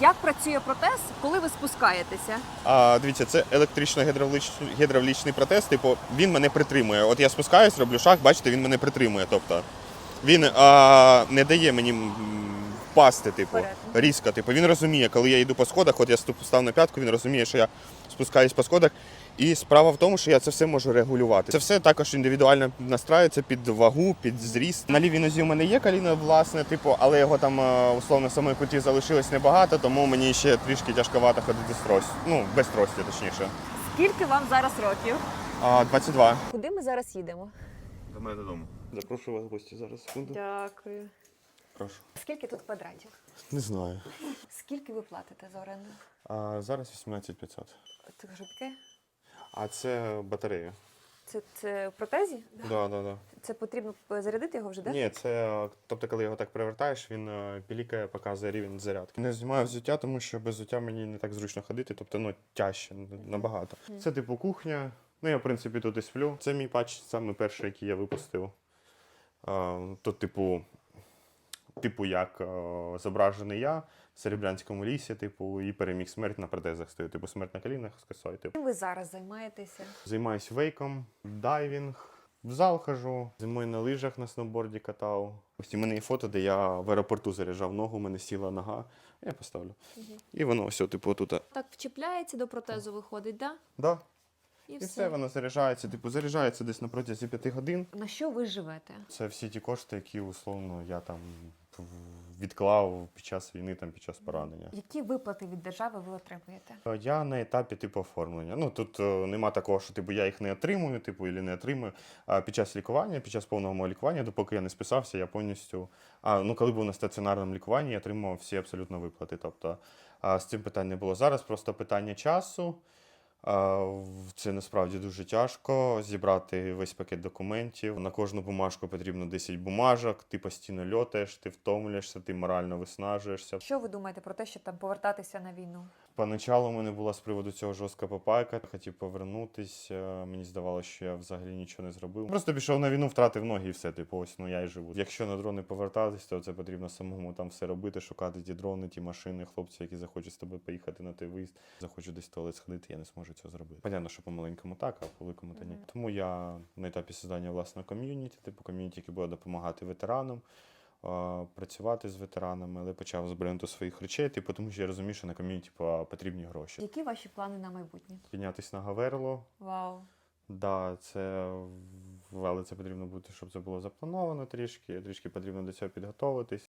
Як працює протез, коли ви спускаєтеся? А дивіться, це електрично-гідравлічний гідравлічний протез. Типу, він мене притримує. От я спускаюсь, роблю шаг, бачите, він мене притримує. Тобто він а, не дає мені впасти, типу, різко. Типу, він розуміє, коли я йду по сходах, от я став на п'ятку, він розуміє, що я спускаюсь по сходах. І справа в тому, що я це все можу регулювати. Це все також індивідуально настраюється під вагу, під зріст. На лівій нозі у мене є коліно, власне, типу, але його там е, условно самої куті залишилось небагато, тому мені ще трішки тяжковато ходити з трос. Ну, без трості, точніше. Скільки вам зараз років? А, 22. Куди ми зараз їдемо? До мене додому. Запрошую вас в гості зараз секунду. Дякую. Прошу. Скільки тут квадратів? Не знаю. Скільки ви платите за оренду? А, зараз 18500. Це житки? А це батарея. Це, це в протезі? Да, да, да. Це потрібно зарядити його вже, так? Ні, це тобто, коли його так перевертаєш, він е, пілікає, показує рівень зарядки. Не знімаю взуття, тому що без взуття мені не так зручно ходити, тобто ну тяжче набагато. Це типу кухня. Ну я в принципі тут і сплю. Це мій патч, саме перший, який я випустив. А, Тут, типу, типу, як е, зображений я в Серебрянському лісі, типу, і переміг смерть на протезах стою. Типу, смерть на колінах з косою. Типу. Чим ви зараз займаєтеся? Займаюсь вейком, дайвінг, в зал хожу, зимою на лижах на сноуборді катав. Ось у мене є фото, де я в аеропорту заряджав ногу, у мене сіла нога. Я поставлю. І воно ось, типу, тут. Так вчіпляється до протезу, виходить, так? Да. І, І все воно заряджається, типу, заряджається десь на протязі п'яти годин. На що ви живете? Це всі ті кошти, які условно я там відклав під час війни, там під час поранення. Які виплати від держави ви отримуєте? Е, Я на етапі типу оформлення. Ну тут е, нема такого, що типу я їх не отримую, типу, і не отримую. А під час лікування, під час повного мого лікування, допоки я не списався, я повністю. А ну коли був на стаціонарному лікуванні, я отримував всі абсолютно виплати. Тобто а, з цим питань не було. Зараз просто питання часу. Це насправді дуже тяжко зібрати весь пакет документів. На кожну бумажку потрібно 10 бумажок. Ти постійно льотаєш, ти втомлюєшся, ти морально виснажуєшся. Що ви думаєте про те, щоб там повертатися на війну? Поначалу мене була з приводу цього жорстка попайка. Хотів повернутися. Мені здавалося, що я взагалі нічого не зробив. Просто пішов на війну, втратив ноги і все. Типу, ось ну я і живу. Якщо на дрони повертатись, то це потрібно самому там все робити, шукати ті дрони, ті машини, хлопці, які захочуть з тобою поїхати на той виїзд. Захочуть десь в туалет сходити, я не зможу цього зробити. Понятно, що по маленькому так, а по великому то ні. Мгм. Тому я на етапі создання власного ком'юніті, типу ком'юніті, яке буде допомагати ветеранам. Працювати з ветеранами, але почав з бренду своїх речей, типу, тому що я розумію, що на ком'юніті типу, потрібні гроші. Які ваші плани на майбутнє? Піднятись на Гаверло. Вау. Да, це але це потрібно бути, щоб це було заплановано трішки. Трішки потрібно до цього підготуватись.